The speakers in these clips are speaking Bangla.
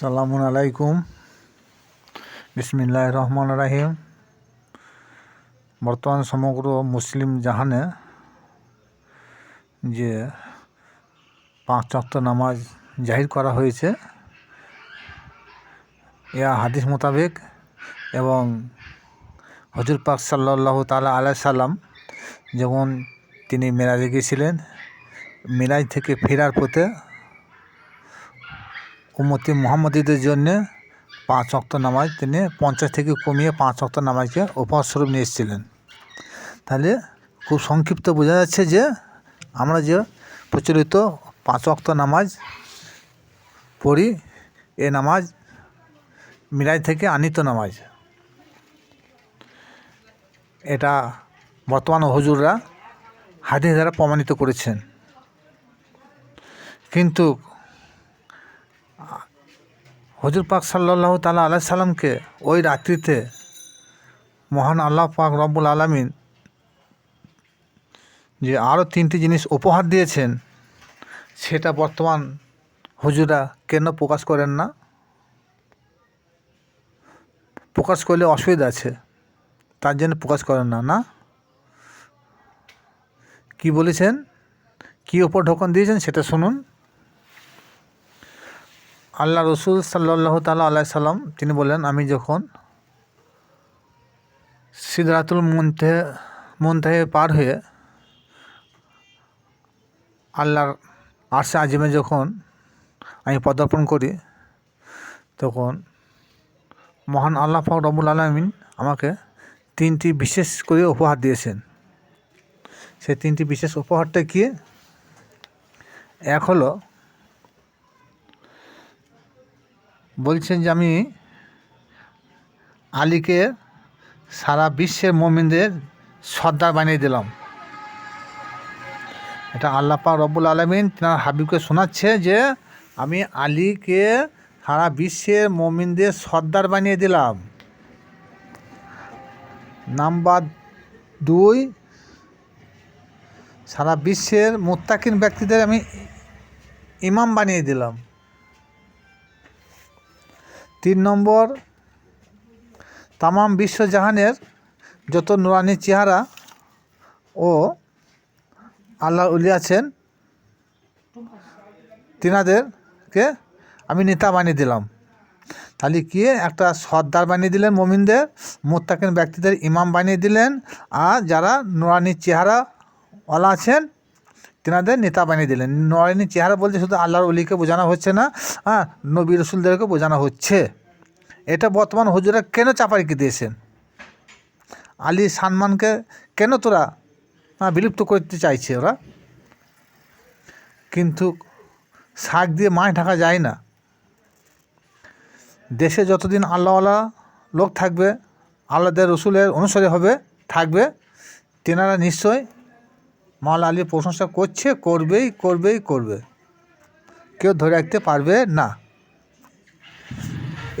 সালামুন আলাইকুম। বিসমিল্লাহ রহমান রাহিম। বর্তমান সমগ্র মুসলিম জাহানে যে পাঁচ ওয়াক্ত নামাজ জাহির করা হয়েছে ইয়া হাদিস মোতাবেক এবং হজুর পাক সাল্লাহ তালা আলাই সাল্লাম যখন তিনি মেরাজে গিয়েছিলেন, মেরাজ থেকে ফেরার পথে উম্মতি মোহাম্মদীদের জন্য পাঁচ অক্ত নামাজ তিনি পঞ্চাশ থেকে কমিয়ে পাঁচ অক্ত নামাজকে উপহার স্বরূপ নিয়ে এসেছিলেন। তাহলে খুব সংক্ষিপ্ত বোঝা যাচ্ছে যে আমরা যে প্রচলিত পাঁচ অক্ত নামাজ পড়ি, এ নামাজ মিরাজ থেকে আনিত নামাজ। এটা বর্তমান হজুররা হাদিস দ্বারা প্রমাণিত করেছেন। কিন্তু হজুর পাক সাল্লাহ তালা আল্লাহ সাল্লামকে ওই রাত্রিতে মহান আল্লাহ পাক রব্বুল আলমিন যে আরও তিনটি জিনিস উপহার দিয়েছেন, সেটা বর্তমান হুজুরা কেন প্রকাশ করেন না? প্রকাশ করলে অসুবিধা আছে, তার জন্য প্রকাশ করেন না না? কি বলেছেন? কি ঢোকন দিয়েছেন সেটা শুনুন। আল্লাহ রসুল সাল্লাহ তালা আল্লাহ সাল্লাম, তিনি বললেন, আমি যখন সিদরাতুল মন্থে মন্থাহে পার হয়ে আল্লাহর আরশে আজিমে যখন আমি পদার্পণ করি, তখন মহান আল্লাহ পাক রবুল আলমিন আমাকে তিনটি বিশেষ করে উপহার দিয়েছেন। সেই তিনটি বিশেষ উপহারটা কি? এক হলো বলছেন যে আমি আলীকে সারা বিশ্বের মমিনদের সর্দার বানিয়ে দিলাম। এটা আল্লাহ পাক রব্বুল আলমিন তেনার হাবিবকে শোনাচ্ছে যে আমি আলীকে সারা বিশ্বের মমিনদের সর্দার বানিয়ে দিলাম। নাম্বার দুই, সারা বিশ্বের মোত্তাকিন ব্যক্তিদের আমি ইমাম বানিয়ে দিলাম। তিন নম্বর, তামাম বিশ্বজাহানের যত নুরানি চেহারা ও আল্লাহ উলি আছেন, তিনাদেরকে আমি নেতা বানিয়ে দিলাম। তাহলে কি একটা সর্দার বানিয়ে দিলেন মমিনদের, মোত্তাকিন ব্যক্তিদের ইমাম বানিয়ে দিলেন, আর যারা নুরানি চেহারা ওলা আছেন তেনাদের নেতা বানিয়ে দিলেন। নয়নি চেহারা বলতে শুধু আল্লাহর অলিকে বোঝানো হচ্ছে না হ্যাঁ নবী রসুলদেরকে বোঝানো হচ্ছে। এটা বর্তমান হুজুরা কেন চাপাইকে দিয়েছেন? আলী সানমানকে কেন তোরা বিলুপ্ত করতে চাইছে ওরা? কিন্তু শাক দিয়ে মাছ ঢাকা যায় না। দেশে যতদিন আল্লাহওয়ালা লোক থাকবে, আল্লাহদের রসুলের অনুসারী হবে, থাকবে, তেনারা নিশ্চয় মাল আলী প্রশংসা করছে, করবেই করবেই, করবে। কেউ ধরে রাখতে পারবে না।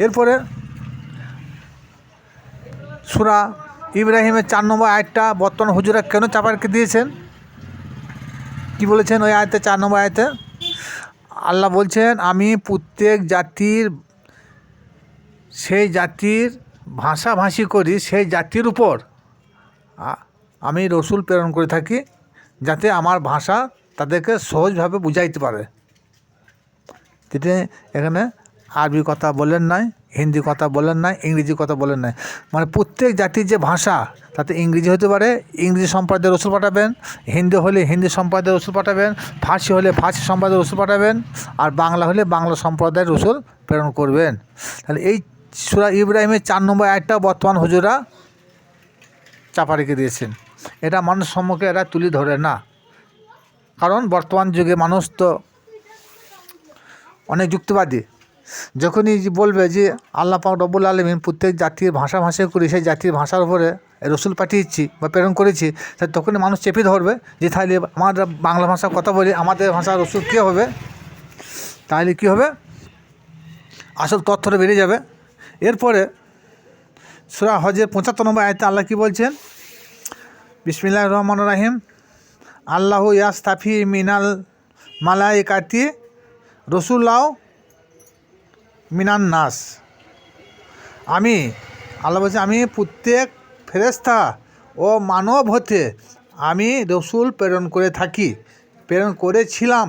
এরপরে সুরা ইব্রাহিমের চার নম্বর আয়টা বর্তমান হুজুরা কেন চাপারকে দিয়েছেন? কি বলেছেন ওই আয়তে, চার নম্বর আয়তে? আল্লাহ বলছেন, আমি প্রত্যেক জাতির, সেই জাতির ভাষাভাষী করি, সেই জাতির উপর। আমি রসুল প্রেরণ করে থাকি যাতে আমার ভাষা তাদেরকে সহজভাবে বুঝাইতে পারে। তিনি এখানে আরবি কথা বলেন নাই, হিন্দি কথা বলেন নাই, ইংরেজি কথা বলেন নাই। মানে প্রত্যেক জাতির যে ভাষা, তাতে ইংরেজি হতে পারে, ইংরেজি সম্প্রদায়ের রসুল পাঠাবেন, হিন্দি হলে হিন্দি সম্প্রদায়ের রসুল পাঠাবেন, ফার্সি হলে ফার্সি সম্প্রদায়ের রসুল পাঠাবেন, আর বাংলা হলে বাংলা সম্প্রদায়ের রসুল প্রেরণ করবেন। তাহলে এই সুরা ইব্রাহিমের চার নম্বর একটা বর্তমান হুজুরা চাপা রেখে দিয়েছেন। এটা মানুষ সম্মুখে এরা তুলে ধরে না। কারণ বর্তমান যুগে মানুষ তো অনেক যুক্তিবাদী। যখনই বলবে যে আল্লাহ পাক রব্বুল আলমিন প্রত্যেক জাতির ভাষা ভাষায় করে সেই জাতির ভাষার উপরে রসুল পাঠিয়েছি বা প্রেরণ করেছি তাই তখনই মানুষ চেপে ধরবে যে তাহলে আমরা বাংলা ভাষা কথা বলি, আমাদের ভাষা রসুল কী হবে? তাহলে কী হবে? আসল তথ্যটা বেরিয়ে যাবে। এরপরে সুরা হজের পঁচাত্তর নম্বর আয়তে আল্লাহ কী বলছেন? বিসমিল্লাহ রহমান রাহিম। আল্লাহ ইয়াস্তাফি মিনাল মালাইকাতি রসুল্লাহ মিনান নাস আমি, আল্লাহ বলছে, আমি প্রত্যেক ফেরেস্তা ও মানব হতে আমি রসুল প্রেরণ করে থাকি, প্রেরণ করেছিলাম।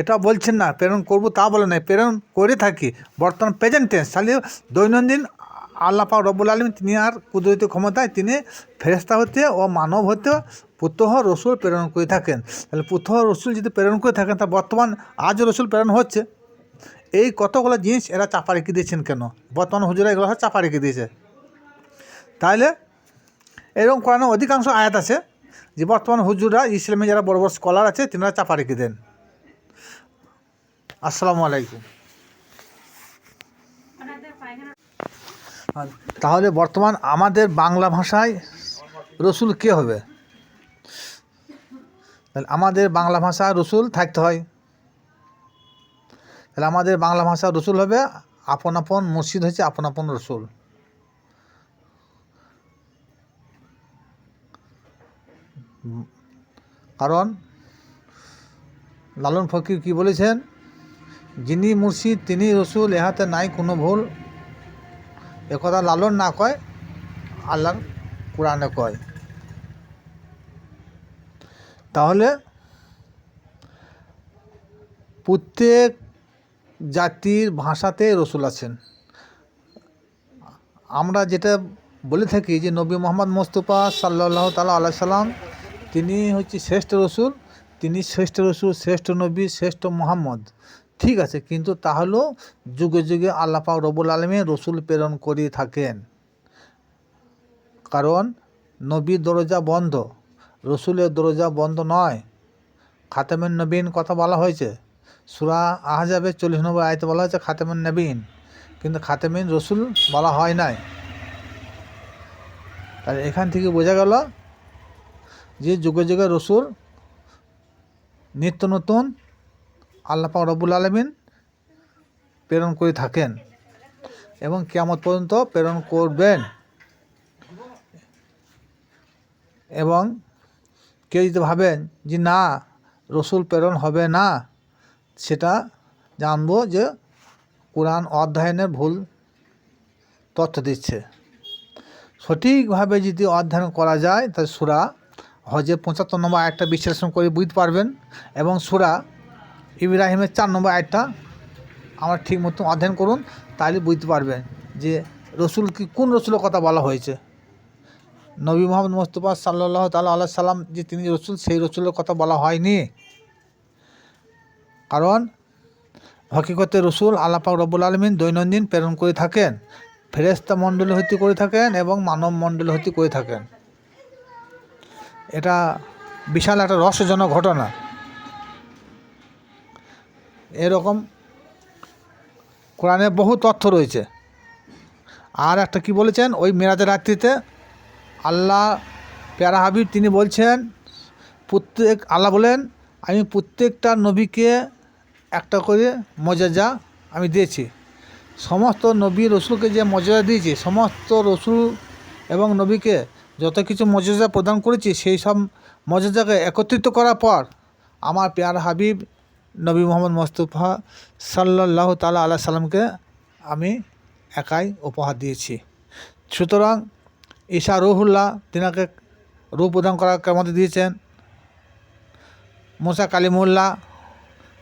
এটা বলছেন না, প্রেরণ করব তা বলে নাই, প্রেরণ করে থাকি। বর্তমান প্রেজেন্ট টেন্স তাহলে দৈনন্দিন আল্লাহ পাক রব্বুল আলম তিনি আর কুদরতি ক্ষমতায় তিনি ফেরেস্তা হতে ও মানব হতে পুতহ রসুল প্রেরণ করে থাকেন। তাহলে পুতহ রসুল যদি প্রেরণ করে থাকেন, তা বর্তমান আজ রসুল প্রেরণ হচ্ছে। এই কতগুলো জিনিস এরা চাপা রেখে দিয়েছেন কেন? বর্তমান হুজুরা এগুলো চাপা রেখে দিয়েছে। তাহলে এরকম কোরআনে অধিকাংশ আয়াত আছে যে বর্তমান হুজুরা, ইসলামে যারা বড় বড় স্কলার আছে, তিনারা চাপা রেখে দেন। আসসালামু আলাইকুম। তাহলে বর্তমান আমাদের বাংলা ভাষায় রসুল কে হবে? তাহলে আমাদের বাংলা ভাষা রসুল থাকতে হয়। তাহলে আমাদের বাংলা ভাষা রসুল হবে, আপন আপন মসজিদ হচ্ছে আপন আপন রসুল। কারণ লালন ফকির কি বলেছেন? যিনি মুর্শিদ, তিনি রসুল ইহাতে নাই কোনো ভুল। একথা লালন না কয়, আল্লাহর কোরআনে কয়। তাহলে প্রত্যেক জাতির ভাষাতে রসুল আছেন। আমরা যেটা বলে থাকি যে নবী মোহাম্মদ মোস্তফা সাল্লাহ তালা আল্লাহ সাল্লাম, তিনি হচ্ছে শ্রেষ্ঠ রসুল, তিনি শ্রেষ্ঠ রসুল, শ্রেষ্ঠ নবী, শ্রেষ্ঠ মোহাম্মদ। ঠিক আছে, কিন্তু তাহলেও যুগে যুগে আল্লাহ পাক রবুল আলমী রসুল প্রেরণ করে থাকেন। কারণ নবীর দরজা বন্ধ, রসুলের দরজা বন্ধ নয়। খাতেমের নবীন কথা বলা হয়েছে। সুরা আহজাবে চল্লিশ নম্বর আয়তে বলা হয়েছে খাতেমের নবীন। কিন্তু খাতেমিন রসুল বলা হয় নাই। আর এখান থেকে বোঝা গেল যে যুগে যুগে রসুল নিত্য নতুন আল্লাহ পাক রব্বুল আলমিন প্রেরণ করে থাকেন এবং কেয়ামত পর্যন্ত প্রেরণ করবেন। এবং কেউ যদি ভাবেন যে, না, রসুল প্রেরণ হবে না, সেটা জানব যে, কোরআন অধ্যয়নের ভুল তথ্য দিচ্ছে। সঠিকভাবে যদি অধ্যয়ন করা যায়, তাহলে সুরা হজে পঁচাত্তর নম্বর একটা বিশ্লেষণ করে বুঝতে পারবেন এবং সুরা ইব্রাহিমের চার নম্বর আয়টা আমার ঠিক মতো অধ্যয়ন করুন, তাহলে বুঝতে পারবেন যে রসুল কি কোন রসুলের কথা বলা হয়েছে। নবী মোহাম্মদ মোস্তফা সাল্লাহ তাল্লাহ আল্লাহ সাল্লাম যে তিনি রসুল, সেই রসুলের কথা বলা হয়নি। কারণ হকিকতে রসুল আল্লাপাক রব্বুল আলমিন দৈনন্দিন প্রেরণ করে থাকেন ফেরেস্তা মণ্ডলী হতে করে থাকেন এবং মানব মণ্ডলী হতে করে থাকেন। এটা বিশাল একটা রহস্যজনক ঘটনা। এরকম কোরআনে বহু তথ্য রয়েছে। আর একটা কি বলেছেন? ওই মেরাজের রাত্রিতে আল্লাহ প্যারা হাবিব তিনি বলছেন, প্রত্যেক আল্লাহ বলেন, আমি প্রত্যেকটা নবীকে একটা করে মজাজা আমি দিয়েছি। সমস্ত নবী রসুলকে যে মর্যাদা দিয়েছি, সমস্ত রসুল এবং নবীকে যত কিছু মর্যাদা প্রদান করেছি, সেই সব মর্যাদাকে একত্রিত করার পর আমার পেয়ার হাবিব নবী মোহাম্মদ মোস্তফা সাল্লাহ তালা আল্লাহ সাল্লামকে আমি একাই উপহার দিয়েছি। সুতরাং ঈশা রুহুল্লাহ তিনাকে রূপ প্রদান করার মধ্যে দিয়েছেন। মোসা কালিমুল্লাহ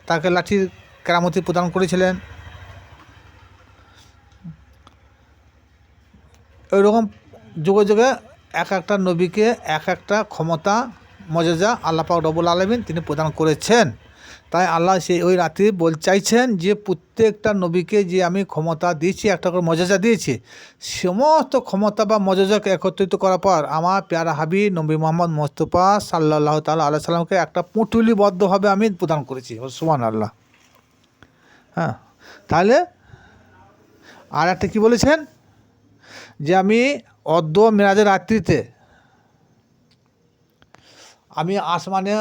তাকে লাঠির কেরামতি প্রদান করেছিলেন। ওইরকম যুগে যুগে এক একটা নবীকে এক একটা ক্ষমতা মজাজা আল্লাহ পাক রবুল আলমিন তিনি প্রদান করেছেন। তাই আল্লাহ সেই ওই রাত্রি বল চাইছেন যে প্রত্যেকটা নবীকে যে আমি ক্ষমতা দিয়েছি, একটা করে মজাজা দিয়েছি, সমস্ত ক্ষমতা বা মজাজাকে একত্রিত করার পর আমার পেয়ারা হাবি নবী মোহাম্মদ মোস্তফা সাল্লাহ তাল্লাহ আল্লাহ সাল্লামকে একটা পুঁটুলিবদ্ধভাবে আমি প্রদান করেছি। সুমান আল্লাহ হ্যাঁ তাহলে আর একটা কী বলেছেন? যে আমি অদ্য মেরাজের রাত্রিতে আমি আসমানে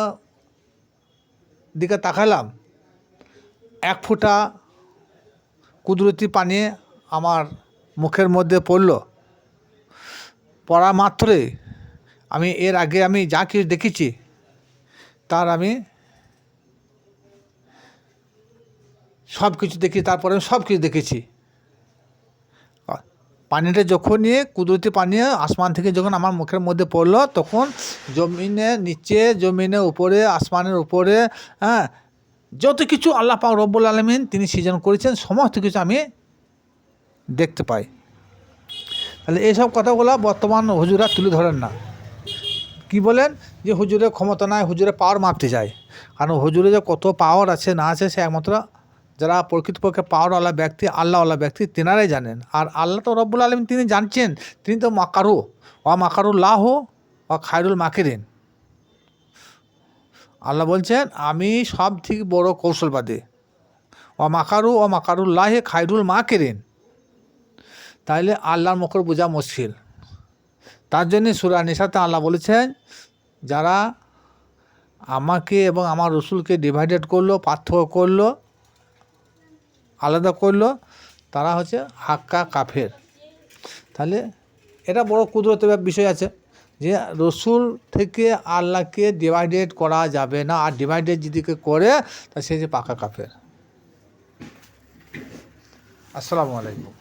দিকে তাকালাম এক ফোঁটা কুদরতি পানি আমার মুখের মধ্যে পড়ল। পড়া মাত্রই আমি এর আগে আমি যা কিছু দেখেছি, তার আমি সব কিছু দেখি, তারপরে আমি সব কিছু দেখেছি। পানিটা যখনই কুদরতি পানি আসমান থেকে যখন আমার মুখের মধ্যে পড়ল, তখন জমিনে নিচে জমিনের উপরে, আসমানের উপরে হ্যাঁ যত কিছু আল্লাহ পাক রব্বুল আলমিন তিনি সৃজন করেছেন, সমস্ত কিছু আমি দেখতে পাই। তাহলে এইসব কথাগুলো বর্তমান হুজুরা তুলে ধরেন না। কি বলেন? যে হুজুরের ক্ষমতা নাই, হুজুরের পাওয়ার মাপতে যায় কারণ হুজুরে যে কত পাওয়ার আছে, না আছে, সে একমাত্র যারা প্রকৃতপক্ষে পাওয়ারওয়ালা ব্যক্তি, আল্লাহওয়ালা ব্যক্তি, তেনারাই জানেন। আর আল্লাহ তো রব্বুল আলম তিনি জানছেন, তিনি তো মাকারু। ও মাকারুল্লাহ ও খায়রুল মাকিরিন। আল্লাহ বলছেন, আমি সব থেকে বড় কৌশলবাদী। ও মাকারু ও মাকারুল্লাহে খায়রুল মাকিরিন। তাইলে আল্লাহর মুখর বোঝা মুশকিল। তার জন্যে সুরা নিশাতে আল্লাহ বলেছেন, যারা আমাকে এবং আমার রসুলকে ডিভাইডেড করল, পার্থক্য করল আলাদা করল, তারা হচ্ছে হাক্কা কাফের। তাহলে এটা বড় কুদরত বিষয় আছে যে রসুল থেকে আল্লাহকে ডিভাইডেড করা যাবে না, আর ডিভাইডেড যদি করে, তা সে যে পাকা কাফের। আসসালামু আলাইকুম।